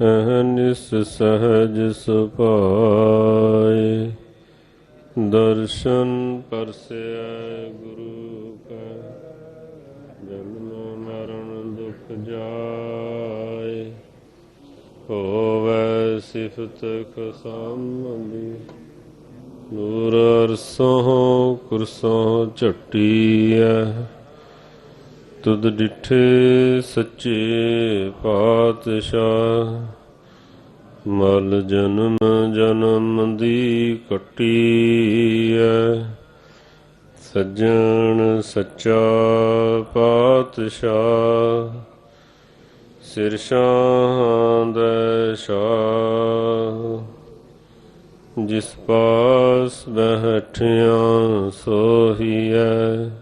ਅਹਨਿਸ ਸਹਜ ਸੁਭਾਏ ਦਰਸ਼ਨ ਪਰਸੈ ਗੁਰੂ ਕਾ, ਜਨਮ ਮਰਨ ਦੁਖ ਜਾਏ। ਹੋਵੇ ਸਿਫਤ ਖਸਮਦੀ ਨੂਰ ਅਰਸੋਂ ਕੁਰਸੋਂ ਝਟੀਐ। ਤੁਧ ਡਿਠੇ ਸੱਚੇ ਪਾਤਸ਼ਾਹ, ਮਲ ਜਨਮ ਜਨਮ ਦੀ ਕਟੀਐ। ਸੱਜਣ ਸੱਚਾ ਪਾਤਸ਼ਾਹ, ਸਿਰ ਸ਼ਾਂਦ ਸ਼ਾਹ। ਜਿਸ ਪਾਸ ਬਹਿਠਿਆ ਸੋਹੀਐ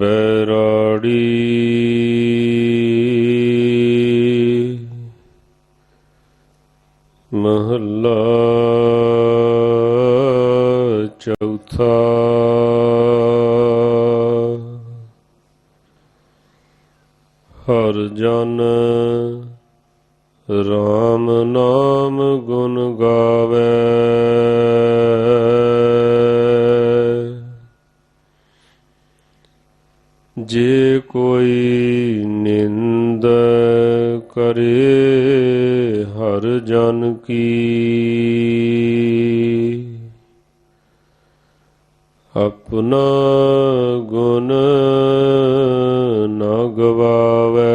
ਬੈਰਾੜੀ ਮਹੱਲਾ ਚੌਥਾ ਹਰ ਜਨ RAM ਨਾਮ ਗੁਣ ਗਾਵੇ ਜੇ ਕੋਈ ਨਿੰਦ ਕਰੇ ਹਰ ਜਨ ਕੀ। ਆਪਣਾ ਗੁਣ ਨਾ ਗਵਾਵੇ।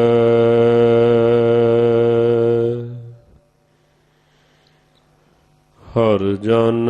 ਹਰ ਜਨ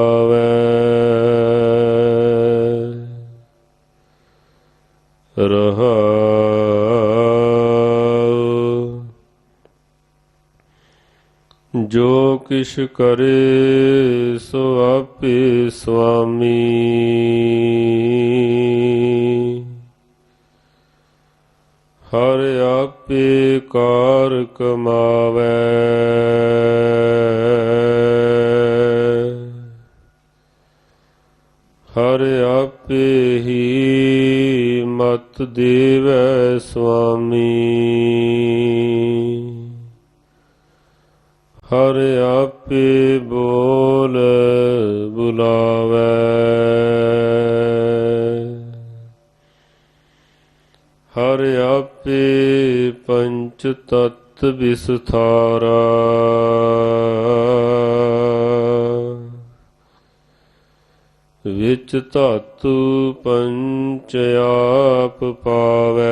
ਜੋ ਕਿਛ ਕਰੇ ਸੋ ਆਪੇ ਸੁਆਮੀ ਹਰ ਆਪੇ ਕਾਰ ਕਮਾਵੇ। ਹਰ ਆਪੇ ਹੀ ਮਤ ਦੇਵੈ ਸੁਆਮੀ ਹਰ ਆਪੇ ਬੋਲ ਬੁਲਾਵੇ। ਹਰ ਆਪੇ ਪੰਚ ਤਤ ਵਿਸਥਾਰਾ। ਵਿੱਚ ਧਾਤੂ ਪੰਚ ਆਪ ਪਾਵੇ।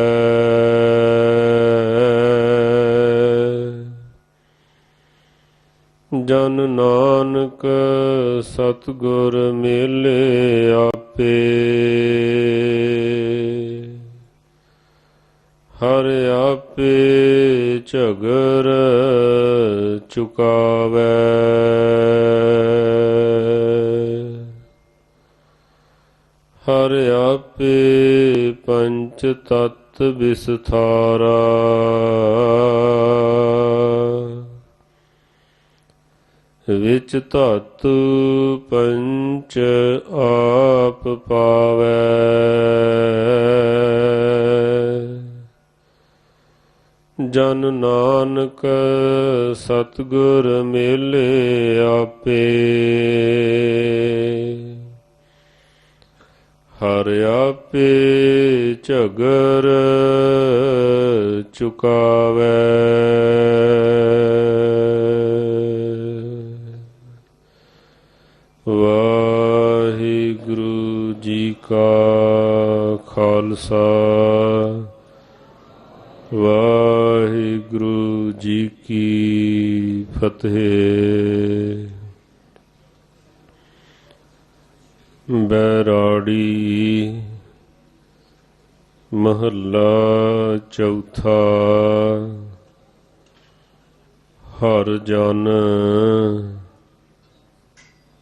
ਜਨ ਨਾਨਕ ਸਤਗੁਰ ਮੇਲੇ ਆਪੇ। ਹਰ ਆਪੇ ਝਗਰ ਚੁਕਾਵੇ। ਹਰ ਆਪੇ ਪੰਚ ਤਤ ਵਿਸਥਾਰਾ ਵਿੱਚ ਧਤ ਪੰਚ ਆਪ ਪਾਵੈ। ਜਨ ਨਾਨਕ ਸਤਗੁਰ ਮੇਲੇ ਆਪੇ। ਹਰ ਆਪੇ ਝਗਰ ਚੁਕਾਵੈ। ਖਾਲਸਾ ਵਾਹਿਗੁਰੂ ਜੀ ਕੀ ਫਤਿਹ। ਬੈਰਾੜੀ ਮਹੱਲਾ ਚੌਥਾ। ਹਰ ਜਨ